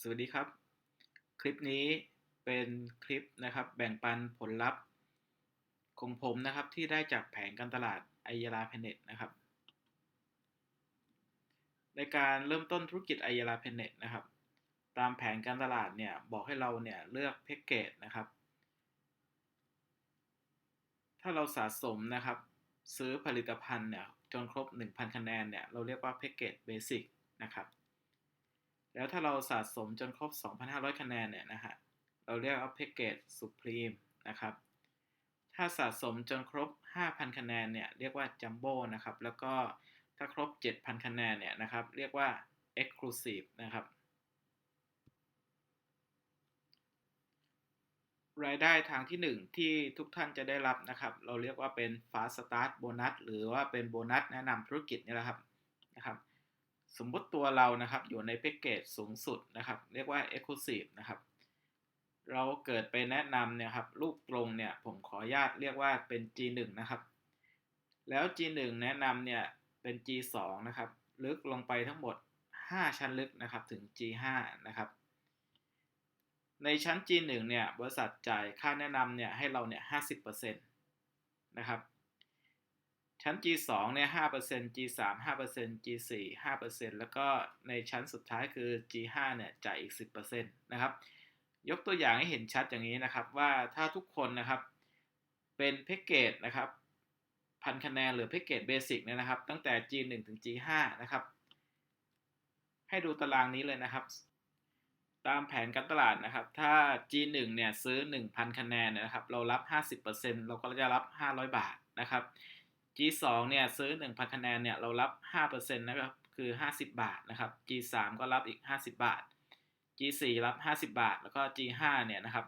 สวัสดีครับ คลิปนี้เป็นคลิปนะครับแบ่งปันผลลัพธ์ของผมนะครับที่ได้จากแผนการตลาดไอยาลาเพเน็ตนะครับ ในการเริ่มต้นธุรกิจไอยาลาเพเน็ตนะครับ ตามแผนการตลาดเนี่ยบอกให้เราเนี่ยเลือกแพ็กเกจนะครับ ถ้าเราสะสมนะครับซื้อผลิตภัณฑ์เนี่ยจนครบ 1,000 คะแนนเนี่ยเราเรียกว่าแพ็กเกจเบสิกนะครับ แล้วถ้าเราสะสมจนครบ 2,500 คะแนนเนี่ยนะฮะ เราเรียกว่าแพ็กเกจสุพรีมนะครับ ถ้าสะสมจนครบ 5,000 คะแนนเนี่ยเรียกว่าจัมโบ้นะครับ แล้วก็ถ้าครบ 7,000 คะแนนเนี่ยนะครับ เรียกว่า Exclusive นะครับ รายได้ทางที่ 1 ที่ทุกท่านจะได้รับนะครับ เราเรียกว่าเป็น Fast Start Bonus หรือว่าเป็นโบนัสแนะนำธุรกิจนี่แหละครับนะครับ สมมติตัวเรานะครับอยู่ในแพ็กเกจสูงสุดนะครับ เรียกว่า Exclusive นะครับ เราเกิดไปแนะนำเนี่ยครับลูกตรงเนี่ยผมขออนุญาตเรียกว่าเป็น G1 นะครับ แล้ว G1 แนะนำเนี่ยเป็น G2 นะครับ ลึกลงไปทั้งหมด 5 ชั้นลึกนะครับถึง G5 นะครับ ในชั้น G1 เนี่ยบริษัทจ่ายค่าแนะนำเนี่ยให้เราเนี่ย 50%นะครับ ชั้น G2 เนี่ย5% G3 5% G4 5%แล้วก็ในชั้นสุดท้ายคือ G5 เนี่ยจ่ายอีก 10%นะครับ ยกตัวอย่างให้เห็นชัดอย่างนี้นะครับ ว่าถ้าทุกคนนะครับ เป็นแพ็กเกจนะครับพันคะแนนหรือแพ็กเกจเบสิกเนี่ยนะครับ ตั้งแต่ G1 ถึง G5 นะครับ ให้ดูตารางนี้เลยนะครับ ตามแผนการตลาดนะครับ ถ้า G1 เนี่ยซื้อ 1,000 คะแนนนะครับ เรารับ 50%เราก็จะรับ 500 บาทนะครับ G2 เนี่ยซื้อ 1,000 คะแนนเนี่ยเรารับ 5%นะครับคือ 50 บาทนะครับ G3 ก็รับอีก 50 บาท G4 รับ 50 บาท แล้วก็ G5 เนี่ยนะครับ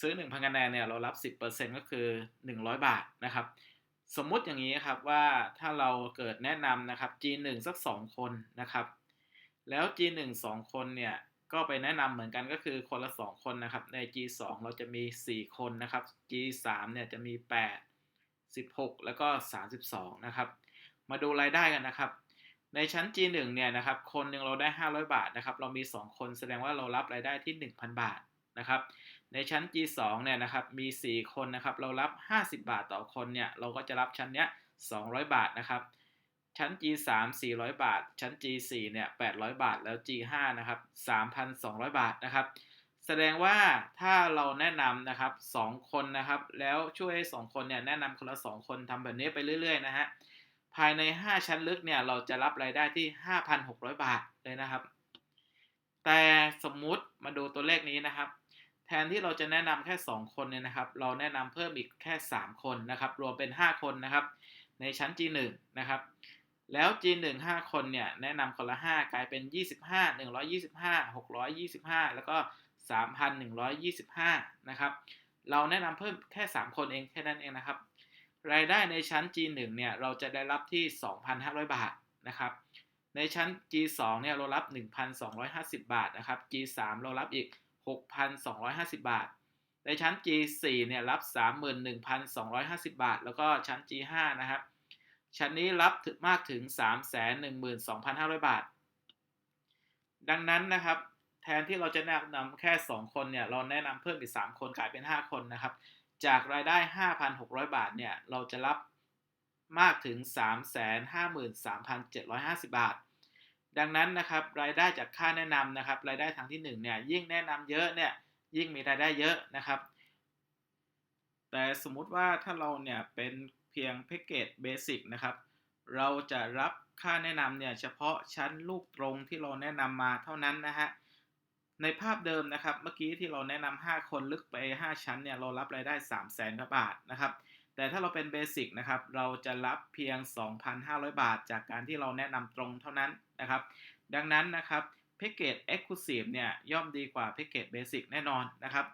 ซื้อ 1,000 คะแนนเนี่ยเรารับ 10%ก็คือ 100 บาทนะครับ สมมุติอย่างนี้ครับว่าถ้าเราเกิดแนะนำนะครับ G1 สัก 2 คนนะครับ แล้ว G1 2 คนเนี่ยก็ไปแนะนำเหมือนกันก็คือคนละ 2 คนนะครับ ใน G2 เราจะมี 4 คนนะครับ G3 เนี่ยจะมี 8 16 แล้วก็ 32 นะครับ มาดูรายได้กันนะครับ ในชั้น G1 เนี่ยนะครับ คนหนึ่งเราได้ 500 บาทนะครับ เรามี 2 คนแสดงว่าเรารับรายได้ที่ 1,000 บาทนะครับ ในชั้น G2 เนี่ยนะครับ มี 4 คนนะครับ เรารับ 50 บาทต่อคนเนี่ย เราก็จะรับชั้นเนี้ย 200 บาทนะครับ ชั้น G3 400 บาท ชั้น G4 เนี่ย 800 บาท แล้ว G5 นะครับ 3,200 บาทนะครับ แสดงว่าถ้าเราแนะนำนะครับ 2 คนนะครับ แล้วช่วยให้2คนเนี่ยแนะนำคนละ 2 คนทำแบบนี้ไปเรื่อยๆนะฮะภายใน 5 ชั้นลึกเนี่ยเราจะรับรายได้ที่ 5,600 บาทเลยนะครับ แต่สมมุติมาดูตัวเลขนี้นะครับ แทนที่เราจะแนะนำแค่ 2 คนเนี่ยนะครับ เราแนะนำเพิ่มอีกแค่ 3 คนนะครับ รวมเป็น 5 คนนะครับ ในชั้น G1 นะครับแล้ว G1 5 คนเนี่ยแนะนำคนละ 5 กลายเป็น 25 125 625 แล้วก็ 3,125 นะครับ เราแนะนำเพิ่มแค่ 3 คนเองแค่นั้นเองนะครับ รายได้ในชั้น G1 เนี่ยเราจะได้รับที่ 2,500 บาทนะครับ ในชั้น G2 เนี่ยเรารับ 1,250 บาทนะครับ G3 เรารับอีก 6,250 บาท ในชั้น G4 เนี่ยรับ 31,250 บาท แล้วก็ชั้น G5 นะครับ ชั้นนี้รับถึงมากถึง 312,500 บาท ดังนั้นนะครับ แทนที่เราจะแนะนำแค่ 2 คนเนี่ยเราแนะนำเพิ่มอีก 3 คนกลายเป็น 5 คนนะครับ จากรายได้ 5,600 บาทเนี่ยเราจะรับมากถึง 353,750 บาท ดังนั้นนะครับรายได้จากค่าแนะนำนะครับรายได้ทางที่1เนี่ยยิ่งแนะนำเยอะเนี่ยยิ่งมีรายได้เยอะนะครับ แต่สมมุติว่าถ้าเราเนี่ยเป็นเพียงแพ็กเกจเบสิกนะครับเราจะรับค่าแนะนำเนี่ยเฉพาะชั้นลูกตรงที่เราแนะนำมาเท่านั้นนะฮะ ในภาพเดิมนะครับ เมื่อกี้ที่เราแนะนำ5คนลึกไป 5 ชั้นเนี่ยเรารับรายได้ 3 0 0แสนบาทนะครับ แต่ถ้าเราเป็นเบสิกนะครับ เราจะรับเพียง 2,500 บาท จากการที่เราแนะนำตรงเท่านั้นนะครับ ดังนั้นนะครับแพ็กเกจ Exclusive เนี่ยย่อมดีกว่าแพ็กเกจเบสิกแน่นอนนะครับ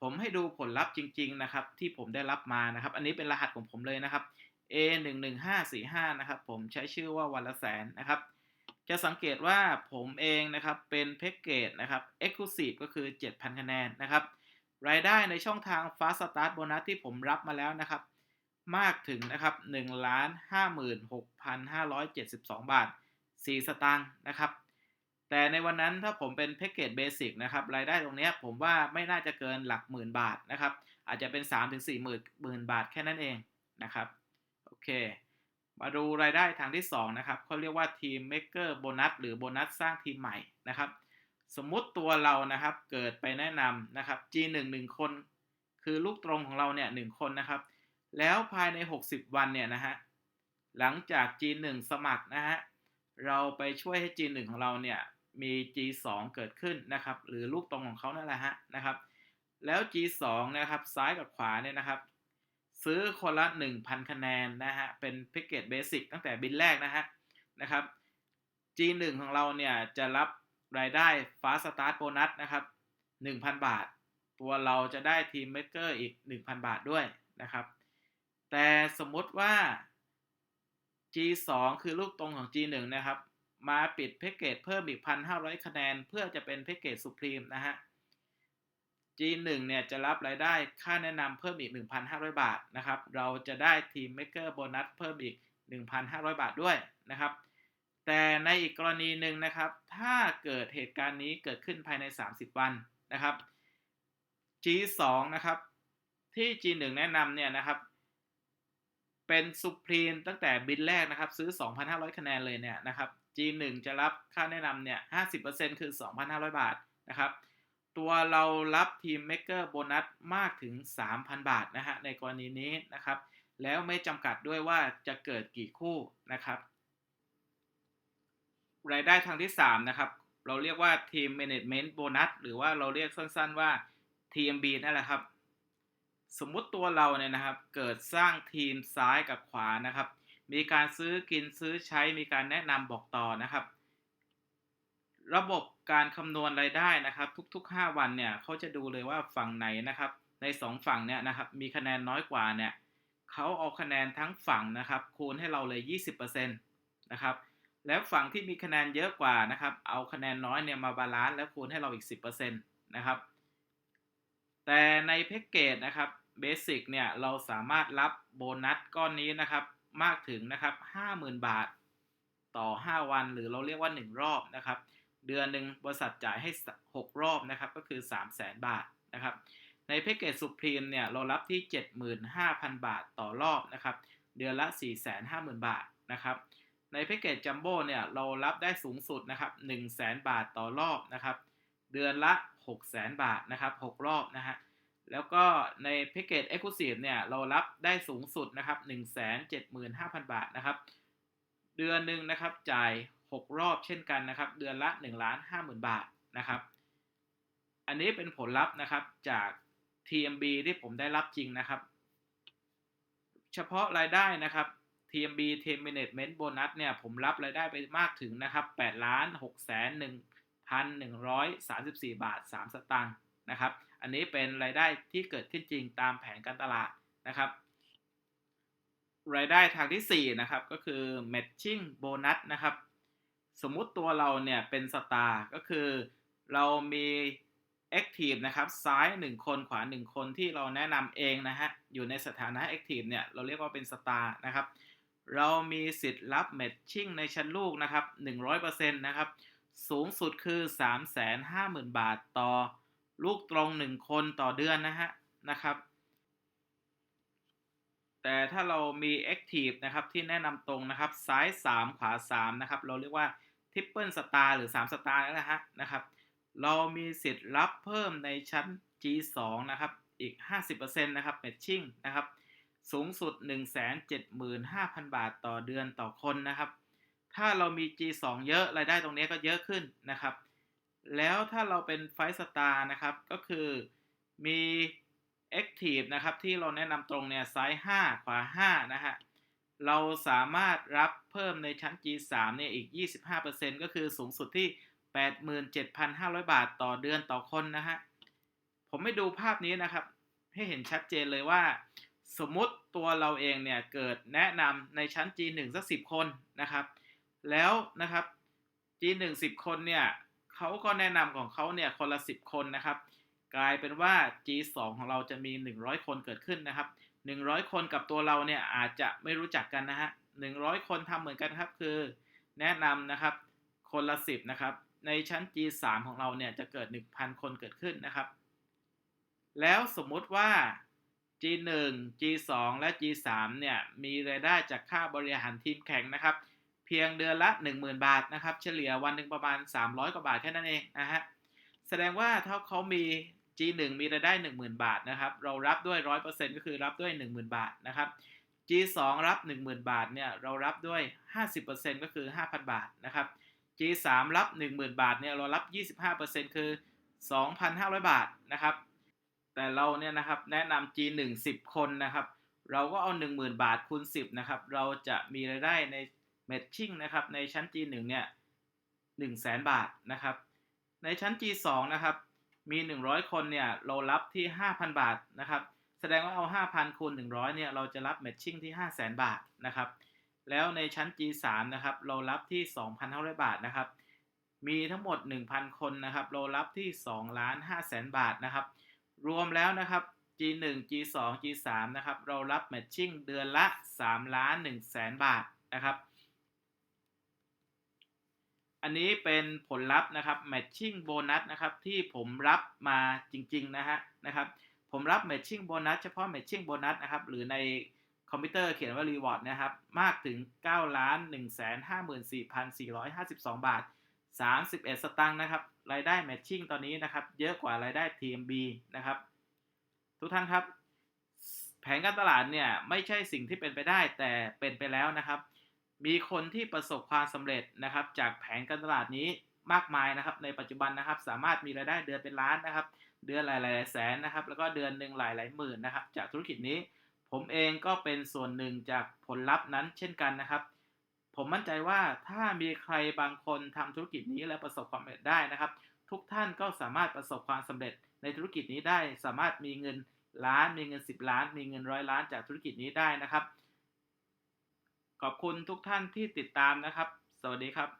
ผมให้ดูผลลัพธ์จริง ๆ นะครับ ที่ผมได้รับมานะครับ อันนี้เป็นรหัสของผมเลยนะครับ A 1 1 5 4 5 นะครับ ผมใช้ชื่อว่าวันละแสนนะครับ จะสังเกตว่าผมเองนะครับเป็นแพ็กเกจนะครับ Exclusive ก็คือ 7,000 คะแนนนะครับ รายได้ในช่องทาง Fast Start Bonus ที่ผมรับมาแล้วนะครับ มากถึงนะครับ1ล้าน56,572 บาท 4 สตางค์นะครับ แต่ในวันนั้นถ้าผมเป็นแพ็กเกจเบสิกนะครับ รายได้ตรงนี้ผมว่าไม่น่าจะเกินหลักหมื่นบาทนะครับ อาจจะเป็น 3-4ถึงหมื่นหมื่นบาทแค่นั้นเองนะครับ โอเค มาดูรายได้ทางที่2นะครับเขาเรียกว่าทีมเมกเกอร์โบนัสหรือโบนัสสร้างทีมใหม่นะครับ สมมุติตัวเรานะครับเกิดไปแนะนำนะครับ G1 1 คน คือลูกตรงของเราเนี่ยหคนนะครับ แล้วภายใน 60 วันเนี่ยนะฮะหลังจาก G1 สมัครนะฮะเราไปช่วยให้ G1 ของเราเนี่ยมี G2 เกิดขึ้นนะครับ หรือลูกตรงของเขานั่นแหละฮะนะครับ แล้ว G2 นะครับซ้ายกับขวาเนี่ยนะครับ ซื้อคนละ 1,000 คะแนนนะฮะ เป็นแพ็กเกจเบสิกตั้งแต่บินแรกนะฮะนะครับ G1 ของเราเนี่ยจะรับรายได้ Fast Start Bonus นะครับ 1,000 บาท ตัวเราจะได้ทีมเมกเกอร์อีก 1,000 บาทด้วยนะครับ แต่สมมติว่า G2 คือลูกตรงของ G1 นะครับ มาปิดแพ็กเกจเพิ่มอีก 1,500 คะแนน เพื่อจะเป็นแพ็กเกจสุพรีมนะฮะ G1 เนี่ยจะรับรายได้ค่าแนะนำเพิ่มอีก 1,500 บาทนะครับ เราจะได้ทีมเมกเกอร์โบนัสเพิ่มอีก 1,500 บาทด้วยนะครับ แต่ในอีกกรณีหนึ่งนะครับ ถ้าเกิดเหตุการณ์นี้เกิดขึ้นภายใน 30 วันนะครับ G2 นะครับ ที่ G1 แนะนำเนี่ยนะครับ เป็นสุพรีมตั้งแต่บินแรกนะครับ ซื้อ 2,500 คะแนนเลยเนี่ยนะครับ G1 จะรับค่าแนะนำเนี่ย 50%คือ 2,500 บาทนะครับ ตัวเรารับทีมเมกเกอร์โบนัสมากถึง 3,000 บาทนะฮะในกรณีนี้นะครับ แล้วไม่จำกัดด้วยว่าจะเกิดกี่คู่นะครับ รายได้ทางที่ 3 นะครับ เราเรียกว่าทีม Management Bonus หรือว่าเราเรียกสั้นๆว่า TMB นั่นแหละครับ สมมุติตัวเราเนี่ยนะครับ เกิดสร้างทีมซ้ายกับขวานะครับ มีการซื้อกินซื้อใช้มีการแนะนำบอกต่อนะครับ ระบบการคำนวณรายได้นะครับ ทุก ๆ 5 วันเนี่ยเขาจะดูเลยว่าฝั่งไหนนะครับ ใน 2 ฝั่งเนี่ยนะครับมีคะแนนน้อยกว่าเนี่ยเขาเอาคะแนนทั้งฝั่งนะครับ คูณให้เราเลย 20%นะครับแล้วฝั่งที่มีคะแนนเยอะกว่านะครับ เอาคะแนนน้อยเนี่ยมาบาลานซ์แล้วคูณให้เราอีก 10%นะครับ แต่ในแพ็กเกจนะครับเบสิกเนี่ยเราสามารถรับโบนัสก้อนนี้นะครับ มากถึงนะครับ 50,000 บาทต่อ 5 วัน หรือเราเรียกว่า 1 รอบนะครับ เดือนหนึ่งบริษัทจ่ายให้ 6 รอบนะครับก็คือ 300,000บาทนะครับในแพ็กเกจสุพรีมเนี่ยเรารับที่ 75,000 บาทต่อรอบนะครับเดือนละ 450,000 บาทนะครับในแพ็กเกจจัมโบ้เนี่ยเรารับได้สูงสุดนะครับ100,000 บาทต่อรอบนะครับเดือนละ 600,000 บาทนะครับ6รอบนะฮะแล้วก็ในแพ็กเกจ Exclusive เนี่ยเรารับได้สูงสุดนะครับ175,000 บาทนะครับเดือนหนึ่งนะครับจ่าย 6 รอบเช่นกันนะครับ เดือนละ1ล้าน50,000 บาทนะครับ อันนี้เป็นผลลัพธ์นะครับจาก TMB ที่ผมได้รับจริงนะครับ เฉพาะรายได้นะครับ TMB Team Management Bonus เนี่ยผมรับรายได้ไปมากถึงนะครับ8ล้าน6แสน1,134 บาท 3 สตางค์นะครับ อันนี้เป็นรายได้ที่เกิดขึ้นจริงตามแผนการตลาดนะครับ รายได้ทางที่ 4 นะครับ ก็คือ matching bonus นะครับ สมมุติตัวเราเนี่ยเป็นสตาร์ก็คือเรามี active นะครับซ้าย 1 คนขวา 1 คนที่เราแนะนำเองนะฮะ อยู่ในสถานะ active เนี่ย เราเรียกว่าเป็นสตาร์นะครับ เรามีสิทธิ์รับ matching ในชั้นลูกนะครับ 100%นะครับ สูงสุดคือ 350,000 บาทต่อลูกตรง 1 คนต่อเดือนนะฮะนะครับ แต่ถ้าเรามี Active นะครับที่แนะนำตรงนะครับ ซ้าย 3 ขวา 3 นะครับ เราเรียกว่า Triple Star หรือ3 Star นั่นแหละฮะนะครับเรามีสิทธิ์รับเพิ่มในชั้น G2 นะครับอีก 50%นะครับ Matching นะครับสูงสุด 175,000 บาทต่อเดือนต่อคนนะครับ ถ้าเรามี G2 เยอะรายได้ตรงนี้ก็เยอะขึ้นนะครับ แล้วถ้าเราเป็นไฟสตาร์นะครับก็คือมี Active นะครับที่เราแนะนำตรงเนี่ยซ้าย 5 ขวา 5 นะฮะ เราสามารถรับเพิ่มในชั้น G3 เนี่ยอีก 25%ก็คือสูงสุดที่ 87,500 บาทต่อเดือนต่อคนนะฮะ ผมไม่ดูภาพนี้นะครับ ให้เห็นชัดเจนเลยว่า สมมุติตัวเราเองเนี่ยเกิดแนะนำในชั้น G1 สัก 10 คนนะครับ แล้วนะครับ G1 10 คนเนี่ยเขาก็แนะนำของเขาเนี่ยคนละ 10 คนนะครับ กลายเป็นว่า G2 ของเราจะมี 100 คนเกิดขึ้นนะครับ 100 คนกับตัวเราเนี่ยอาจจะไม่รู้จักกันนะฮะ100 คนทำเหมือนกันครับคือแนะนำนะครับคนละ 10 นะครับ ในชั้น G3 ของเราเนี่ยจะเกิด 1,000 คนเกิดขึ้นนะครับ แล้วสมมุติว่า G1 G2 และ G3 เนี่ยมีรายได้จากค่าบริหารทีมแข่งนะครับ เพียงเดือนละ 10,000 บาทนะครับ เฉลี่ยวันหนึ่งประมาณ 300 กว่าบาทแค่นั้นเองนะฮะแสดงว่าถ้าเขามี G1 มีรายได้ 10,000 บาทนะครับ เรารับด้วย 100%ก็คือรับด้วย 10,000 บาทนะครับ G2 รับ 10,000 บาทเนี่ยเรารับด้วย 50%ก็คือ 5,000 บาทนะครับ G3 รับ 10,000 บาทเนี่ยเรารับ 25%คือ 2,500 บาทนะครับ แต่เราเนี่ยนะครับแนะนำ G1 10 คนนะครับ เราก็เอา 10,000 บาทคูณ 10 นะครับ เราจะมีรายได้ใน matching นะครับในชั้น G1 เนี่ย100,000 บาทนะครับ ในชั้น G2 นะครับ มี 100 คนเนี่ยเรารับที่ 5,000 บาทนะครับแสดงว่าเอา 5,000คูณ100เนี่ยเราจะรับ matching ที่ 500,000 บาทนะครับแล้วในชั้น G3 นะครับเรารับที่ 2,500 บาทนะครับมีทั้งหมด 1,000 คนนะครับเรารับที่2ล้าน5แสนบาทนะครับรวมแล้วนะครับ G1 G2 G3 นะครับเรารับ matching เดือนละ3ล้าน1แสนบาทนะครับ อันนี้เป็นผลลัพธ์นะครับ matching bonus นะครับที่ผมรับมาจริงๆนะฮะนะครับผมรับ matching bonus เฉพาะ matching bonus นะครับหรือในคอมพิวเตอร์เขียนว่า reward นะครับมากถึง9ล้าน1 5 4 4 5 2 บาท 31 สตางค์นะครับรายได้ matching ตอนนี้นะครับเยอะกว่ารายได้ TMB นะครับทุกท่านครับ แผนการตลาดเนี่ยไม่ใช่สิ่งที่เป็นไปได้แต่เป็นไปแล้วนะครับ มีคนที่ประสบความสำเร็จนะครับ จากแผนการตลาดนี้มากมายนะครับ ในปัจจุบันนะครับ สามารถมีรายได้เดือนเป็นล้านนะครับ เดือนหลายๆแสนนะครับ แล้วก็เดือนหนึ่งหลายๆหมื่นนะครับ จากธุรกิจนี้ ผมเองก็เป็นส่วนหนึ่งจากผลลัพธ์นั้นเช่นกันนะครับ ผมมั่นใจว่าถ้ามีใครบางคนทำธุรกิจนี้และประสบความสำเร็จได้นะครับ ทุกท่านก็สามารถประสบความสำเร็จในธุรกิจนี้ได้ สามารถมีเงินล้าน มีเงิน 10 ล้าน มีเงินร้อยล้านจากธุรกิจนี้ได้นะครับ ขอบคุณทุกท่านที่ติดตามนะครับ สวัสดีครับ